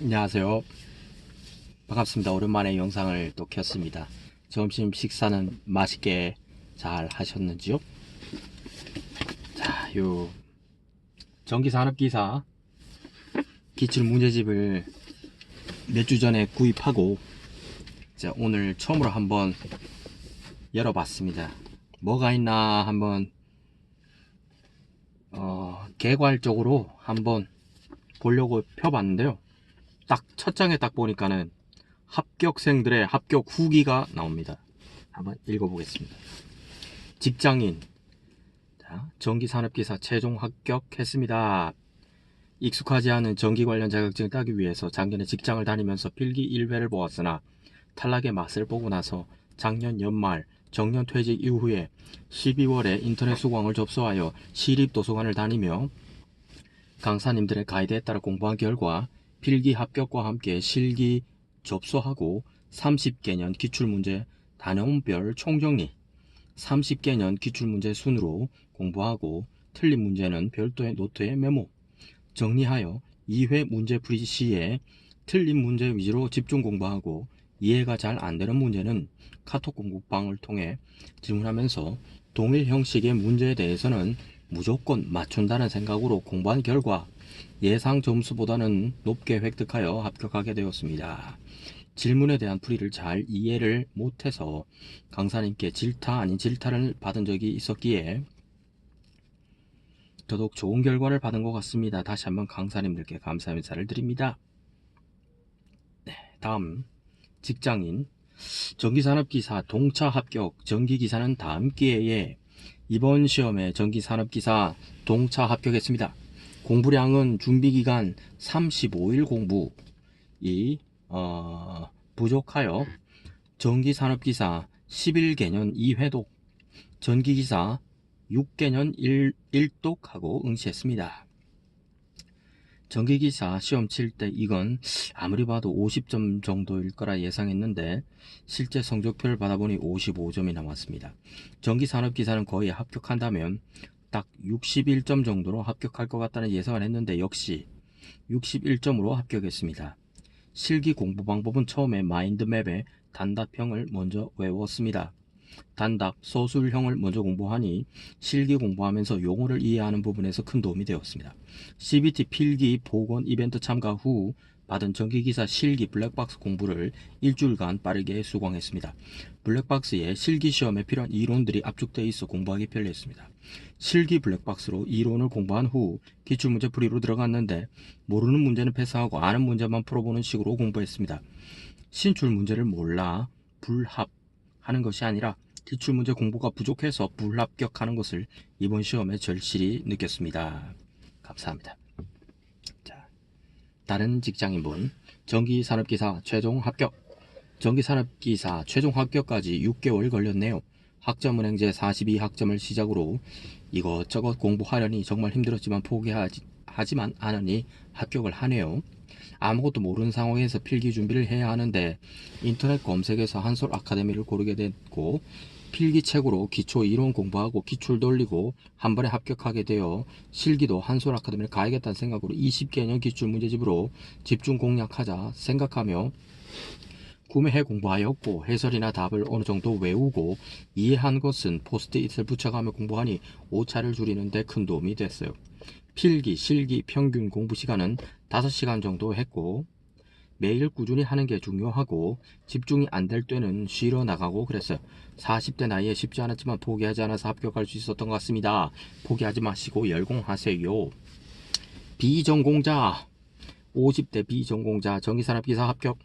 안녕하세요. 반갑습니다. 오랜만에 영상을 또 켰습니다. 점심 식사는 맛있게 잘 하셨는지요? 자, 요 전기산업기사 기출 문제집을 몇 주 전에 구입하고 자, 오늘 처음으로 한번 열어봤습니다. 뭐가 있나 한번 어, 개괄적으로 한번 보려고 펴봤는데요. 딱 첫 장에 딱 보니까는 합격생들의 합격 후기가 나옵니다. 한번 읽어보겠습니다. 직장인 자, 전기산업기사 최종 합격했습니다. 익숙하지 않은 전기 관련 자격증을 따기 위해서 작년에 직장을 다니면서 필기 1회를 보았으나 탈락의 맛을 보고 나서 작년 연말 정년 퇴직 이후에 12월에 인터넷 수강을 접수하여 시립 도서관을 다니며 강사님들의 가이드에 따라 공부한 결과 필기 합격과 함께 실기 접수하고 30개년 기출문제 단원별 총정리. 30개년 기출문제 순으로 공부하고 틀린 문제는 별도의 노트에 메모. 정리하여 2회 문제풀이 시에 틀린 문제 위주로 집중 공부하고 이해가 잘 안되는 문제는 카톡 공부방을 통해 질문하면서 동일 형식의 문제에 대해서는 무조건 맞춘다는 생각으로 공부한 결과 예상 점수보다는 높게 획득하여 합격하게 되었습니다. 질문에 대한 풀이를 잘 이해를 못해서 강사님께 질타 아닌 질타를 받은 적이 있었기에 더더욱 좋은 결과를 받은 것 같습니다. 다시 한번 강사님들께 감사 인사를 드립니다. 네, 다음 직장인 전기산업기사 동차 합격 전기기사는 다음 기회에 이번 시험에 전기산업기사 동차 합격했습니다. 공부량은 준비기간 35일 공부 이 어, 부족하여 전기산업기사 11개년 2회독 전기기사 6개년 1, 1독하고 응시했습니다. 전기기사 시험 칠 때 이건 아무리 봐도 50점 정도일 거라 예상했는데 실제 성적표를 받아보니 55점이 나왔습니다. 전기산업기사는 거의 합격한다면 딱 61점 정도로 합격할 것 같다는 예상을 했는데 역시 61점으로 합격했습니다. 실기 공부 방법은 처음에 마인드맵에 단답형을 먼저 외웠습니다. 단답, 서술형을 먼저 공부하니 실기 공부하면서 용어를 이해하는 부분에서 큰 도움이 되었습니다. CBT 필기 보건 이벤트 참가 후 받은 전기기사 실기 블랙박스 공부를 일주일간 빠르게 수강했습니다. 블랙박스에 실기 시험에 필요한 이론들이 압축되어 있어 공부하기 편리했습니다. 실기 블랙박스로 이론을 공부한 후 기출문제 풀이로 들어갔는데 모르는 문제는 패스하고 아는 문제만 풀어보는 식으로 공부했습니다. 신출 문제를 몰라 불합하는 것이 아니라 기출문제 공부가 부족해서 불합격하는 것을 이번 시험에 절실히 느꼈습니다. 감사합니다. 자, 다른 직장인분 전기산업기사 최종 합격 전기산업기사 최종 합격까지 6개월 걸렸네요. 학점은행제 42학점을 시작으로 이것저것 공부하려니 정말 힘들었지만 포기하지만 않으니 합격을 하네요. 아무것도 모르는 상황에서 필기 준비를 해야 하는데 인터넷 검색에서 한솔 아카데미를 고르게 됐고 필기책으로 기초 이론 공부하고 기출 돌리고 한 번에 합격하게 되어 실기도 한솔 아카데미를 가야겠다는 생각으로 20개년 기출 문제집으로 집중 공략하자 생각하며 구매해 공부하였고 해설이나 답을 어느 정도 외우고 이해한 것은 포스트잇을 붙여가며 공부하니 오차를 줄이는 데 큰 도움이 됐어요. 필기, 실기 평균 공부 시간은 5시간 정도 했고 매일 꾸준히 하는 게 중요하고 집중이 안 될 때는 쉬러 나가고 그랬어요. 40대 나이에 쉽지 않았지만 포기하지 않아서 합격할 수 있었던 것 같습니다. 포기하지 마시고 열공하세요. 비전공자 50대 비전공자 전기산업기사 합격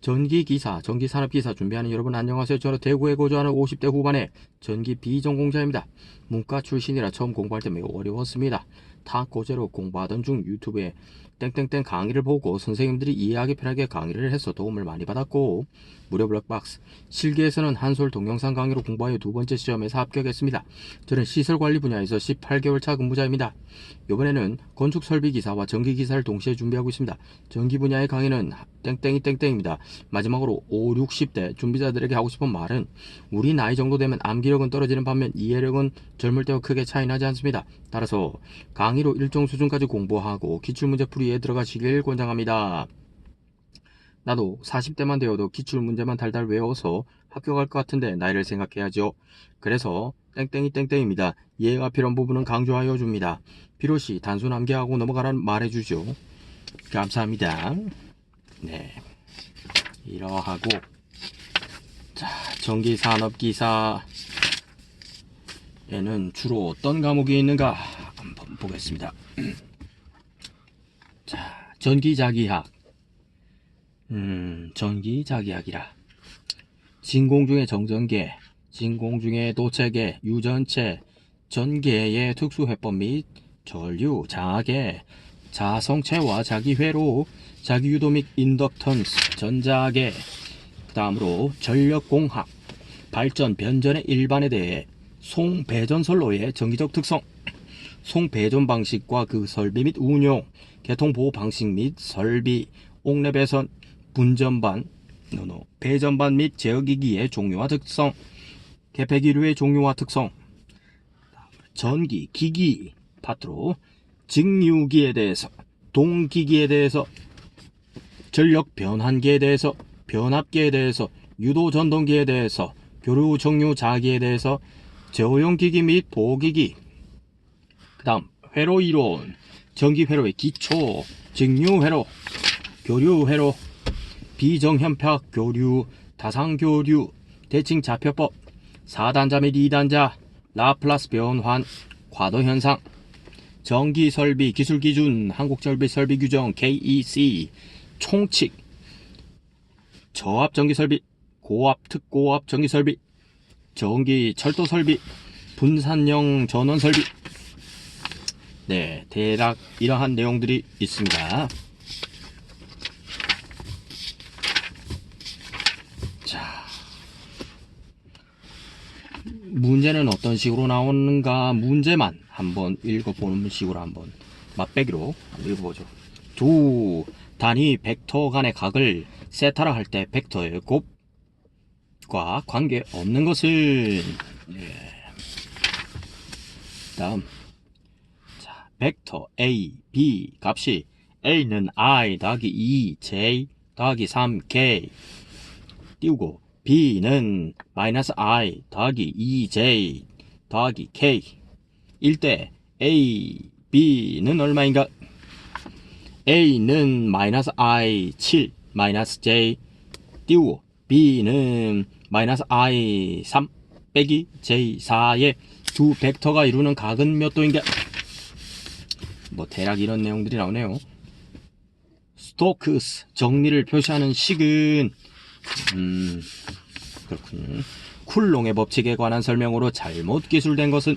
전기기사, 전기산업기사 준비하는 여러분 안녕하세요. 저는 대구에 거주하는 50대 후반의 전기 비전공자입니다. 문과 출신이라 처음 공부할 때 매우 어려웠습니다. 다 고제로 공부하던 중 유튜브에 땡땡땡 강의를 보고 선생님들이 이해하기 편하게 강의를 해서 도움을 많이 받았고 무료 블랙박스 실기에서는 한솔 동영상 강의로 공부하여 두 번째 시험에서 합격했습니다. 저는 시설관리 분야에서 18개월 차 근무자입니다. 이번에는 건축 설비 기사와 전기 기사를 동시에 준비하고 있습니다. 전기 분야의 강의는 땡땡이 땡땡입니다. 마지막으로 5, 60대 준비자들에게 하고 싶은 말은 우리 나이 정도 되면 암기력은 떨어지는 반면 이해력은 젊을 때와 크게 차이 나지 않습니다. 따라서 강의로 일정 수준까지 공부하고 기출문제 풀이에 들어가시길 권장합니다. 나도 40대만 되어도 기출 문제만 달달 외워서 학교 갈 것 같은데 나이를 생각해야죠. 그래서 땡땡이 땡땡입니다. 이해가 필요한 부분은 강조하여 줍니다. 비로시 단순 암기하고 넘어가라는 말해주죠. 감사합니다. 네. 이러하고 자 전기산업기사에는 주로 어떤 과목이 있는가 한번 보겠습니다. 자 전기자기학 음 전기자기학이라. 진공 중의 정전계 진공 중의 도체계 유전체 전개의 특수회법 및 전류 장하계 자성체와 자기회로 자기유도 및 인덕턴스 전자계. 그 다음으로 전력공학 발전 변전의 일반에 대해 송배전선로의 정기적 특성 송배전 방식과 그 설비 및 운용 개통보호 방식 및 설비 옥내 배선 분전반 노노 배전반 및 제어기기의 종류와 특성 개폐기류의 종류와 특성 전기 기기 파트로 직류기에 대해서 동기기에 대해서 전력 변환기에 대해서 변압기에 대해서 유도 전동기에 대해서 교류 정류 자기에 대해서 제어용 기기 및 보기기 그 다음 회로 이론 전기 회로의 기초 직류 회로 교류 회로 비정현팍 교류 다상 교류 대칭 좌표법 4단자 및 2단자 라플라스 변환 과도 현상 전기 설비 기술 기준 한국 설비 설비 규정 KEC 총칙 저압 전기 설비 고압 특고압 전기 설비 전기 철도 설비 분산형 전원 설비. 네 대략 이러한 내용들이 있습니다 자 문제는 어떤 식으로 나오는가 문제만 한번 읽어보는 식으로 한번 맛배기로 한번 읽어보죠. 두 단위 벡터 간의 각을 세타라 할 때 벡터의 곱과 관계 없는 것은 예. 다음. 자 벡터 a, b 값이 a는 i 더하기 2 j 더하기 3 k 띄우고 b는 마이너스 i 더하기 2j 더하기 k 일때 a, b는 얼마인가? a는 마이너스 i 7 마이너스 j 띄우고 b는 마이너스 i 3 빼기 j 4의 두 벡터가 이루는 각은 몇 도인가? 뭐 대략 이런 내용들이 나오네요. 스토크스 정리를 표시하는 식은 음 그렇군. 쿨롱의 법칙에 관한 설명으로 잘못 기술된 것은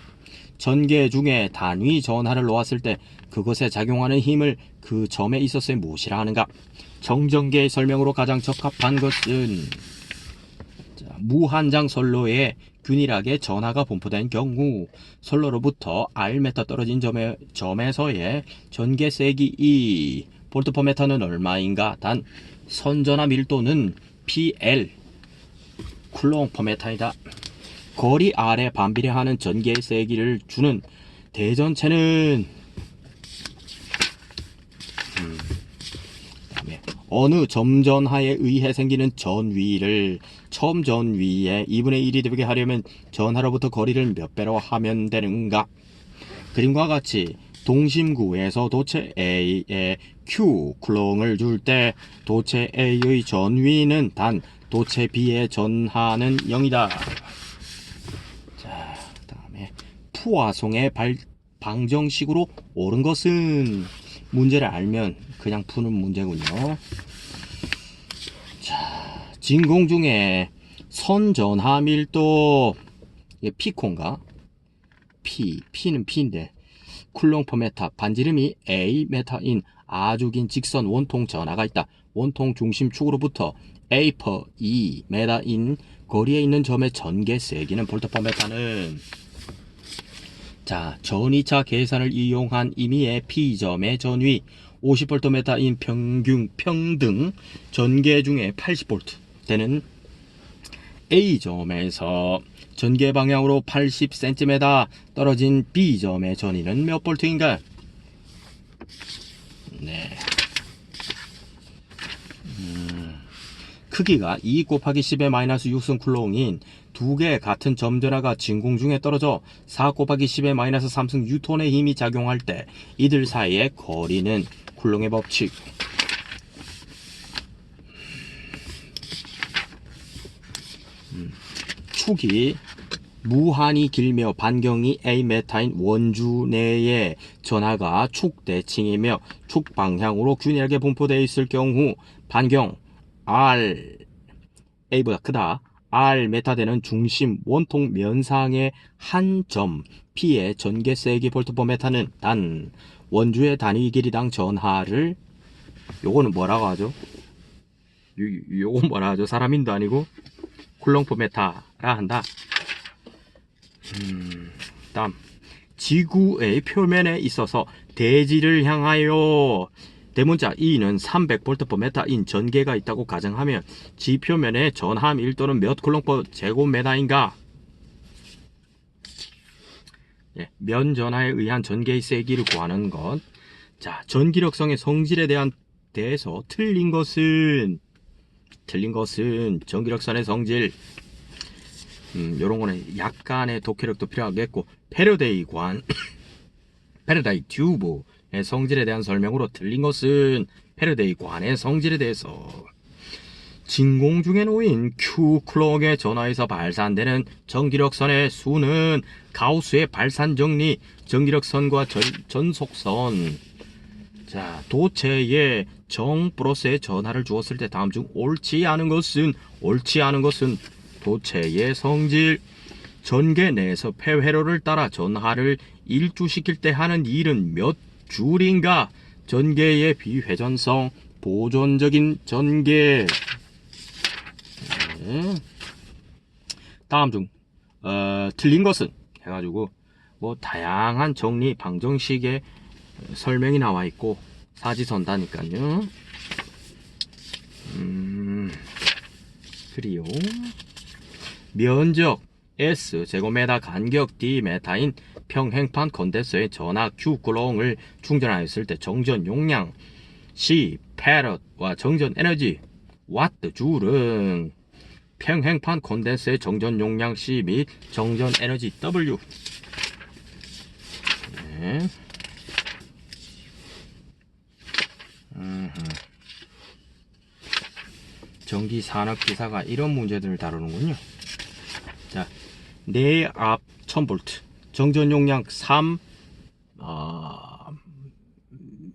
전개 중에 단위 전하를 놓았을 때 그것에 작용하는 힘을 그 점에 있어서 무엇이라 하는가? 정전계의 설명으로 가장 적합한 것은 자, 무한장 선로에 균일하게 전하가 분포된 경우 선로로부터 Rm 떨어진 점에, 점에서의 전개 세기 E 볼트 퍼 메타는 얼마인가? 단 선전화 밀도는 PL 쿨롱 퍼 메타이다. 거리 아래 반비례하는 전개의 세기를 주는 대전체는 음, 어느 점전하에 의해 생기는 전위를 처음 전위의 2분의 1이 되게 하려면 전하로부터 거리를 몇 배로 하면 되는가? 그림과 같이 동심구에서 도체 A에 Q 쿨롱을 줄 때 도체 A의 전위는 단 도체 B의 전하는 0이다. 자, 그 다음에 푸아송의 발 방정식으로 옳은 것은 문제를 알면 그냥 푸는 문제군요. 자, 진공 중에 선전하 밀도 이게 피콘가? P, P는 P인데 쿨롱 퍼 메타 반지름이 A 메타인 아주 긴 직선 원통 전하가 있다. 원통 중심축으로부터 A 퍼 E 메타인 거리에 있는 점의 전개 세기는 볼트 퍼 메타는 자 전이차 계산을 이용한 임의의 P점의 전위 50V 메타인 평균 평등 전개 중에 80V 되는 A점에서 전개 방향으로 80cm 떨어진 B점의 전위는 몇 볼트인가? 네. 음. 크기가 2 곱하기 10의 마이너스 6승 쿨롱인 두 개의 같은 점전화가 진공 중에 떨어져 4 곱하기 10의 마이너스 3승 뉴턴의 힘이 작용할 때 이들 사이의 거리는 쿨롱의 법칙. 음, 축이 무한히 길며 반경이 a 메타인 원주 내의 전하가 축 대칭이며 축 방향으로 균일하게 분포되어 있을 경우 반경 r a보다 크다. r 메타 되는 중심 원통 면상의 한 점 p의 전개 세기 볼트 퍼 메타는 단 원주의 단위 길이당 전하를 요거는 뭐라고 하죠? 요, 요거 뭐라 하죠? 사람인도 아니고 퍼 메타 라 한다. 음, 다음 지구의 표면에 있어서 대지를 향하여 대문자 E는 300V per 메타인 전개가 있다고 가정하면 지 표면에 전하 밀도는 몇 쿨롱 제곱메타인가? 예, 면 전하에 의한 전개의 세기를 구하는 것. 자, 전기력성의 성질에 대한 대해서 틀린 것은 틀린 것은 전기력선의 성질 음, 요런 거는 약간의 독해력도 필요하겠고 페르데이 관 페르다이 튜브의 성질에 대한 설명으로 틀린 것은 페르데이 관의 성질에 대해서 진공 중에 놓인 Q 클럭의 전하에서 발산되는 전기력선의 수는 가우스의 발산 정리 전기력선과 전, 전속선. 자 도체에 정 플러스의 전하를 주었을 때 다음 중 옳지 않은 것은 옳지 않은 것은 도체의 성질. 전개 내에서 폐회로를 따라 전하를 일주시킬 때 하는 일은 몇 줄인가? 전개의 비회전성 보존적인 전개 네. 다음 중 어, 틀린 것은 해가지고 뭐 다양한 정리 방정식의 설명이 나와 있고 사지선다니까요. 음, 그리요 면적 S 제곱메타 간격 D 메타인 평행판 컨덴서의 전하 Q 쿨롱을 충전하였을 때 정전 용량 C 패럿과 정전 에너지 와트 줄은 평행판 컨덴서의 정전 용량 C 및 정전 에너지 W 네. 전기 산업 기사가 이런 문제들을 다루는군요. 자, 내압 1000V, 정전 용량 3 어,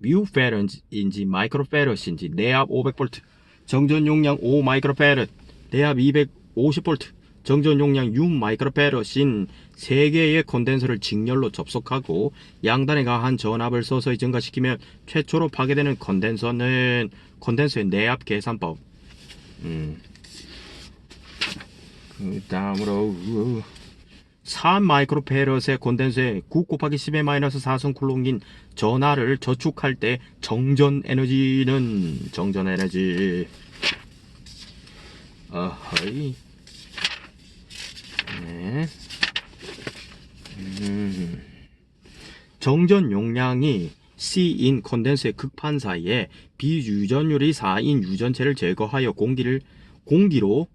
뮤페런인지 마이크로페럿인지 내압 500V, 정전 용량 5 마이크로페럿, 내압 250V, 정전 용량 6 마이크로페럿인 3개의 콘덴서를 직렬로 접속하고 양단에 가한 전압을 서서히 증가시키면 최초로 파괴되는 콘덴서는 콘덴서의 내압 계산법. 음. 그 다음으로 4 마이크로페럿의 콘덴서에 9 곱하기 10의 마이너스 4성 쿨롱인 전하를 저축할 때 정전 에너지는 정전 에너지 어허이 네. 음. 정전 용량이 C인 컨덴서의 극판 사이에 비유전율이 4인 유전체를 제거하여 공기를 공기로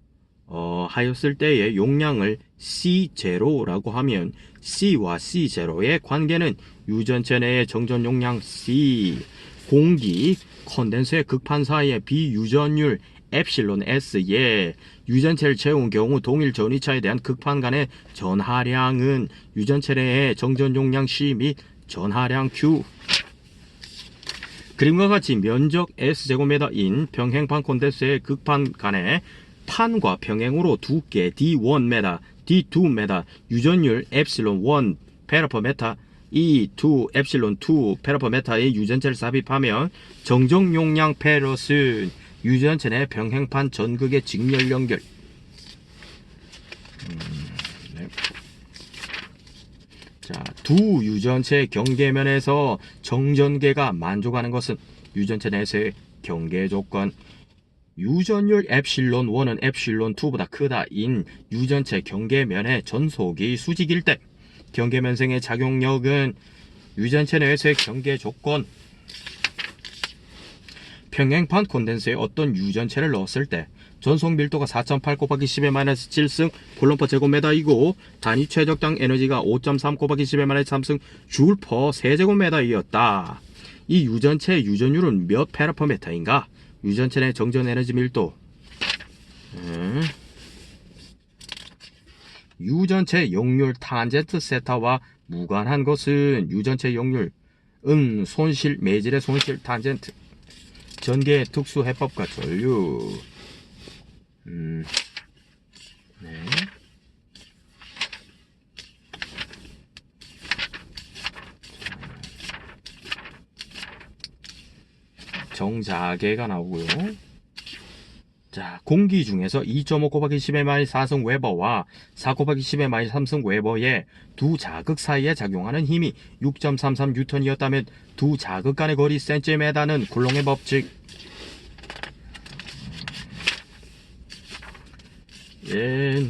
어, 하였을 때의 용량을 C0라고 하면 C와 C0의 관계는 유전체 내의 정전 용량 C, 공기, 컨덴서의 극판 사이의 비유전율 엡실론 S에 유전체를 채운 경우 동일 전위차에 대한 극판 간의 전하량은 유전체 내의 정전 용량 C 및 전하량 Q. 그림과 같이 면적 S제곱미터인 평행판 콘덴서의 극판 간의 판과 평행으로 두께 D1m, D2m, 유전율 엡실론 1 페라퍼 메타, E2 엡실론 2 페라퍼 메타의 유전체를 삽입하면 정정 용량 페럿은 유전체 내 평행판 전극의 직렬 연결. 음, 네. 자, 두 유전체 경계면에서 정전계가 만족하는 것은 유전체 내에서의 경계 조건. 유전율 엡실론 1은 엡실론 2보다 크다인 유전체 경계면의 전속이 수직일 때 경계면생의 작용력은 유전체 내에서의 경계 조건 평행판 콘덴서에 어떤 유전체를 넣었을 때 전속 밀도가 4.8 곱하기 10의 마이너스 7승 콜롬퍼 제곱미터이고 단위 최적당 에너지가 5.3 곱하기 10의 마이너스 3승 줄퍼 세제곱미터이었다. 이 유전체의 유전율은 몇 페라퍼메타인가? 유전체 내 정전 에너지 밀도 음. 유전체 용률 탄젠트 세타와 무관한 것은 유전체 용률 은 손실 매질의 손실 탄젠트 전개의 특수 해법과 전류 음. 네. 정자계가 나오고요. 자, 공기 중에서 2.5 곱하기 10의 마이 4승 웨버와 4 곱하기 10의 마이 3승 웨버의 두 자극 사이에 작용하는 힘이 6.33 뉴턴이었다면 두 자극 간의 거리 센티메다는 굴롱의 법칙. 예.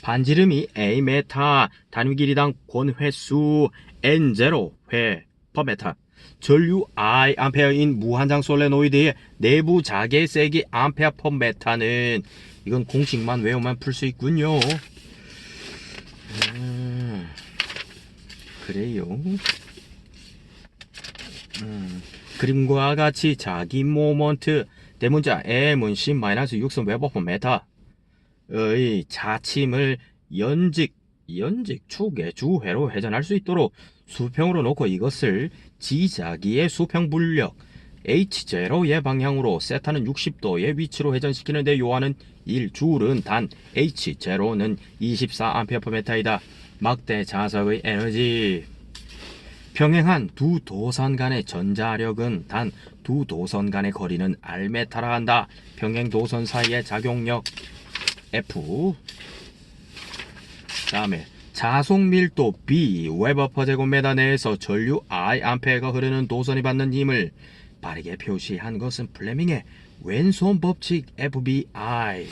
반지름이 A 메타, 단위 길이당 권 횟수 N0 회 per 메타. 전류 I 암페어인 무한장 솔레노이드의 내부 자개 세기 암페어 퍼 메타는 이건 공식만 외우면 풀 수 있군요. 음, 그래요. 음, 그림과 같이 자기 모먼트 대문자 M은 10-6선 웨버 퍼 메타의 자침을 연직 연직 축의 주회로 회전할 수 있도록 수평으로 놓고 이것을 지자기의 수평 분력 H0의 방향으로 세타는 60도의 위치로 회전시키는데 요하는 1줄은 단 H0는 24A/m이다. 막대 자석의 에너지 평행한 두 도선 간의 전자력은 단 두 도선 간의 거리는 알메타라 한다. 평행 도선 사이의 작용력 F 다음에 자속 밀도 B 웨버 퍼 제곱미터 내에서 전류 I 암페어가 흐르는 도선이 받는 힘을 빠르게 표시한 것은 플레밍의 왼손 법칙 FBI.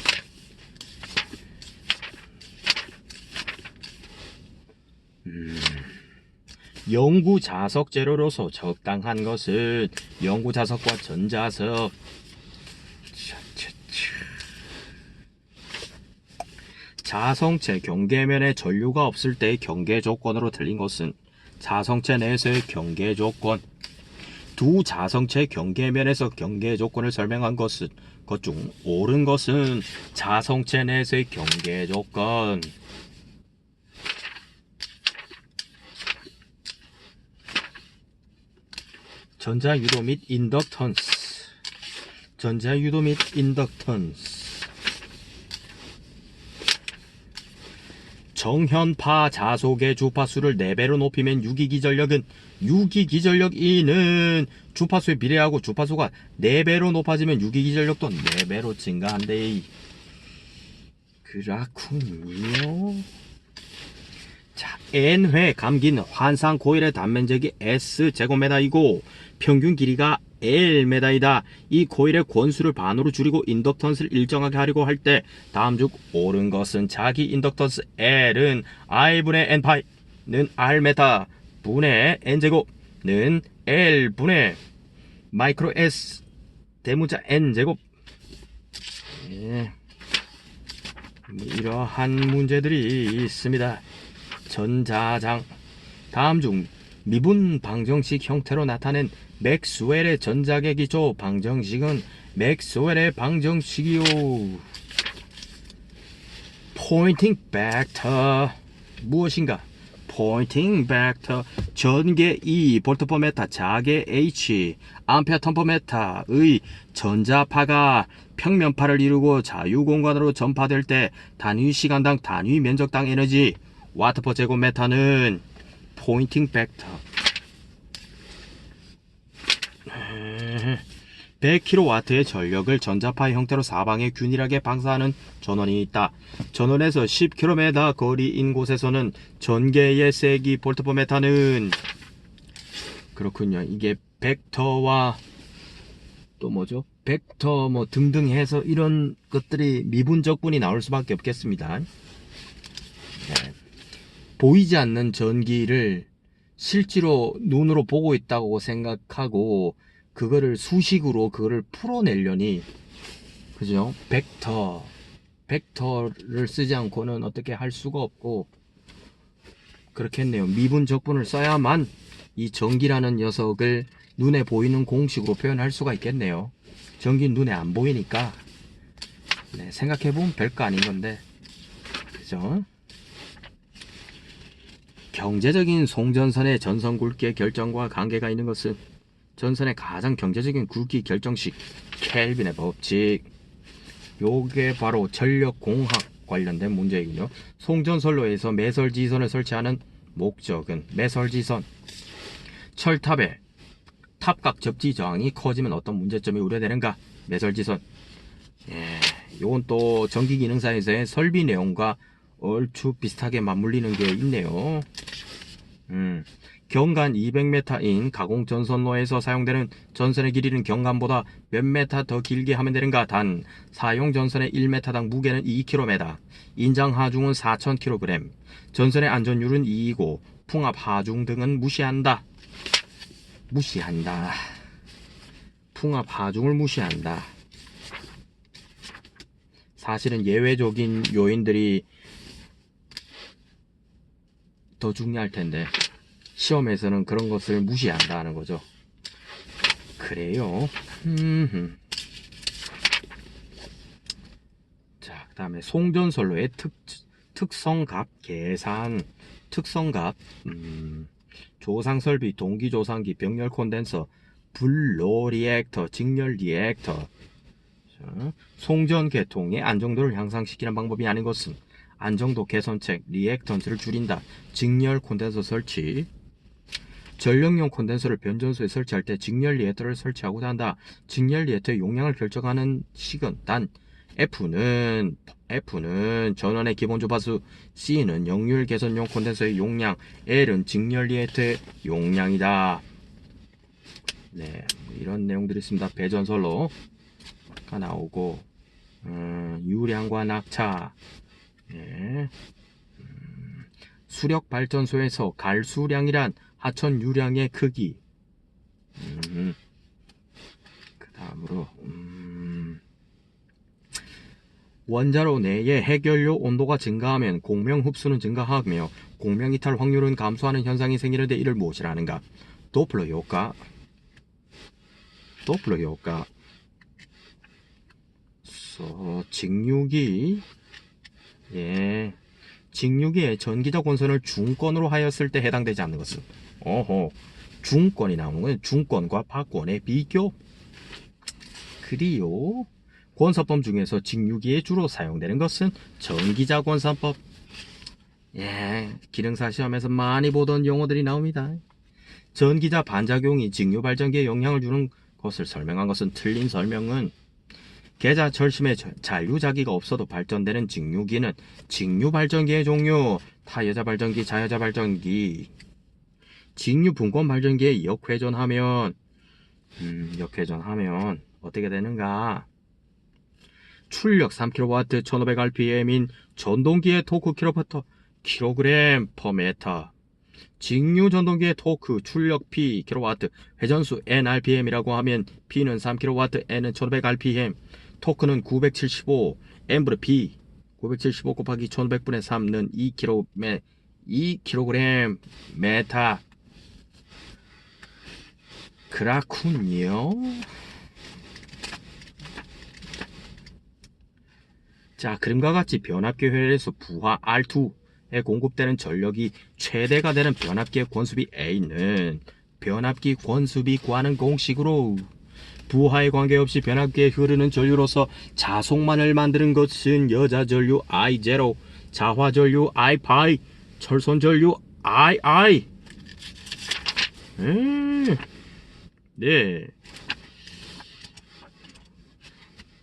음, 영구 자석 재료로서 적당한 것은 영구 자석과 전자석. 차차차. 자성체 경계면에 전류가 없을 때의 경계 조건으로 틀린 것은 자성체 내에서의 경계 조건. 두 자성체 경계면에서 경계 조건을 설명한 것은 것 중 옳은 것은 자성체 내에서의 경계 조건. 전자 유도 및 인덕턴스. 전자 유도 및 인덕턴스. 정현파 자속의 주파수를 4배로 높이면 유기기 전력은 유기기 전력 E는 주파수에 비례하고 주파수가 4배로 높아지면 유기기 전력도 4배로 증가한대. 그렇군요. 자, N회 감긴 환상 코일의 단면적이 S제곱미터이고 평균 길이가 L미터이다. 이 코일의 권수를 반으로 줄이고 인덕턴스를 일정하게 하려고 할 때 다음 중 옳은 것은 자기 인덕턴스 L은 I분의 N파이는 R메타 분의 N제곱는 L분의 마이크로 S 대문자 N제곱 예. 뭐 이러한 문제들이 있습니다. 전자장 다음 중 미분 방정식 형태로 나타낸 맥스웰의 전자계 기초 방정식은 맥스웰의 방정식이요. 포인팅 벡터 무엇인가? 포인팅 벡터 전개 E 볼트 퍼 메타 자개 H 암페어 턴퍼 메타의 전자파가 평면파를 이루고 자유 공간으로 전파될 때 단위 시간당 단위 면적당 에너지 와트 퍼 제곱미터는 포인팅 벡터 100kW의 전력을 전자파 형태로 사방에 균일하게 방사하는 전원이 있다. 전원에서 10km 거리인 곳에서는 전개의 세기 볼트포메타는 그렇군요. 이게 벡터와 또 뭐죠? 벡터 뭐 등등 해서 이런 것들이 미분 적분이 나올 수밖에 없겠습니다. 네. 보이지 않는 전기를 실제로 눈으로 보고 있다고 생각하고 그거를 수식으로 그거를 풀어내려니 그죠? 벡터 벡터를 쓰지 않고는 어떻게 할 수가 없고 그렇겠네요. 미분 적분을 써야만 이 전기라는 녀석을 눈에 보이는 공식으로 표현할 수가 있겠네요. 전기 눈에 안 보이니까 네, 생각해보면 별거 아닌 건데 그죠? 경제적인 송전선의 전선 굵기의 결정과 관계가 있는 것은 전선의 가장 경제적인 굵기 결정식 켈빈의 법칙 요게 바로 전력 공학 관련된 문제이군요. 송전선로에서 매설지선을 설치하는 목적은 매설지선 철탑에 탑각 접지 저항이 커지면 어떤 문제점이 우려되는가? 매설지선. 예, 요건 또 전기 기능사에서의 설비 내용과 얼추 비슷하게 맞물리는 게 있네요. 음, 경간 200m인 가공 전선로에서 사용되는 전선의 길이는 경간보다 몇 m 더 길게 하면 되는가? 단 사용 전선의 1m당 무게는 2km, 인장 하중은 4,000kg, 전선의 안전율은 2이고 풍압 하중 등은 무시한다. 무시한다. 풍압 하중을 무시한다. 사실은 예외적인 요인들이 더 중요할 텐데 시험에서는 그런 것을 무시한다는 거죠. 그래요. 자, 그 다음에 송전선로의 특 특성값 계산 특성값 음, 조상 설비 동기 조상기 병렬 콘덴서 불로 리액터 직렬 리액터 자, 송전 계통의 안정도를 향상시키는 방법이 아닌 것은 안정도 개선책 리액턴트를 줄인다 직렬 콘덴서 설치 전력용 콘덴서를 변전소에 설치할 때 직렬 리액터를 설치하고자 한다. 직렬 리액터의 용량을 결정하는 식은 단 F는 F는 전원의 기본 주파수, C는 역률 개선용 콘덴서의 용량, L은 직렬 리액터의 용량이다. 네, 뭐 이런 내용들이 있습니다. 배전설로가 나오고 음, 유량과 낙차, 네. 음, 수력 발전소에서 갈수량이란 하천 유량의 크기. 음, 그 다음으로, 음, 원자로 내의 해결료 온도가 증가하면 공명 흡수는 증가하며 공명 이탈 확률은 감소하는 현상이 생기는데 이를 무엇이라는가? 도플러 효과. 도플러 효과. 서, 직류기. 예. 직류기의 전기적 원선을 중권으로 하였을 때 해당되지 않는 것은 어허 중권이 나오는 거예요. 중권과 박권의 비교. 그리요. 권사법 중에서 직류기에 주로 사용되는 것은 전기자 권사법. 예, 기능사 시험에서 많이 보던 용어들이 나옵니다. 전기자 반작용이 직류 발전기에 영향을 주는 것을 설명한 것은 틀린 설명은 계자 절심에 저- 잔류자기가 없어도 발전되는 직류기는 직류 발전기의 종류, 타여자 발전기, 자여자 발전기, 직류 분권 발전기에 역회전하면 음, 역회전하면 어떻게 되는가? 출력 3kW 1500rpm인 전동기의 토크 킬로미터 킬로그램 퍼 메타 직류 전동기의 토크 출력 P 킬로와 회전수 NRPM이라고 하면 P는 3kW, N은 1500rpm, 토크는 975, M분의 P 975 곱하기 1500분의 3는 2kg 2kg 메타 그렇군요. 자, 그림과 같이 변압기 회로에서 부하 R2에 공급되는 전력이 최대가 되는 변압기의 권수비 A는 변압기 권수비 구하는 공식으로 부하에 관계없이 변압기에 흐르는 전류로서 자속만을 만드는 것은 여자 전류 I0, 자화 전류 I5, 철선 전류 II. 음, 네.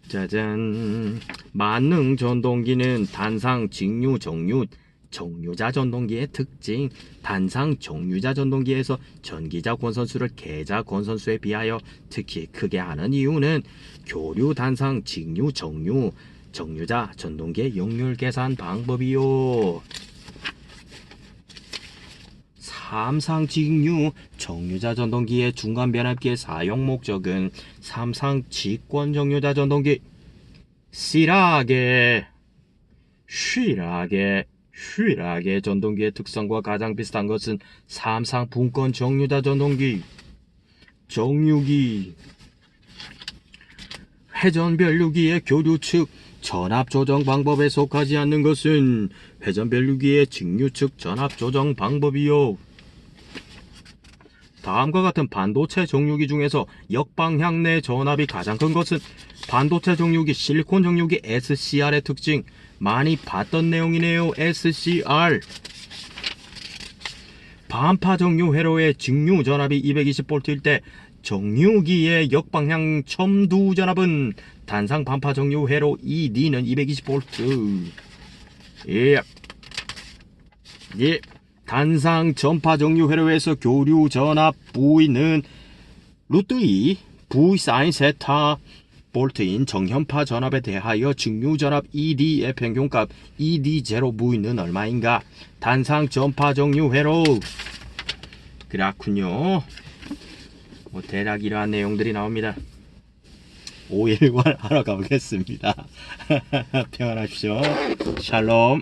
짜잔. 만능 전동기는 단상 직류 정류 정류자 전동기의 특징 단상 정류자 전동기에서 전기자 권선수를 계자 권선수에 비하여 특히 크게 하는 이유는 교류 단상 직류 정류 정류자 전동기의 역률 계산 방법이요. 삼상 직류 정류자 전동기의 중간 변압기의 사용 목적은 삼상 직권 정류자 전동기 실하게 쉬라게 쉬라게 전동기의 특성과 가장 비슷한 것은 삼상 분권 정류자 전동기 정류기 회전 변류기의 교류 측 전압 조정 방법에 속하지 않는 것은 회전 변류기의 직류 측 전압 조정 방법이요. 다음과 같은 반도체 정류기 중에서 역방향 내 전압이 가장 큰 것은 반도체 정류기 실리콘 정류기 SCR의 특징 많이 봤던 내용이네요. SCR 반파 정류 회로의 직류 전압이 220V일 때 정류기의 역방향 첨두 전압은 단상 반파 정류 회로 ED는 220V. 예. 예. 단상 전파 정류 회로에서 교류 전압 V는 루트 2 V 사인 세타 볼트인 정현파 전압에 대하여 직류 전압 ED의 평균값 ED0V는 얼마인가? 단상 전파 정류 회로. 그렇군요. 뭐 대략 이러한 내용들이 나옵니다. 5일관 하러 가보겠습니다. 평안하십시오. 샬롬.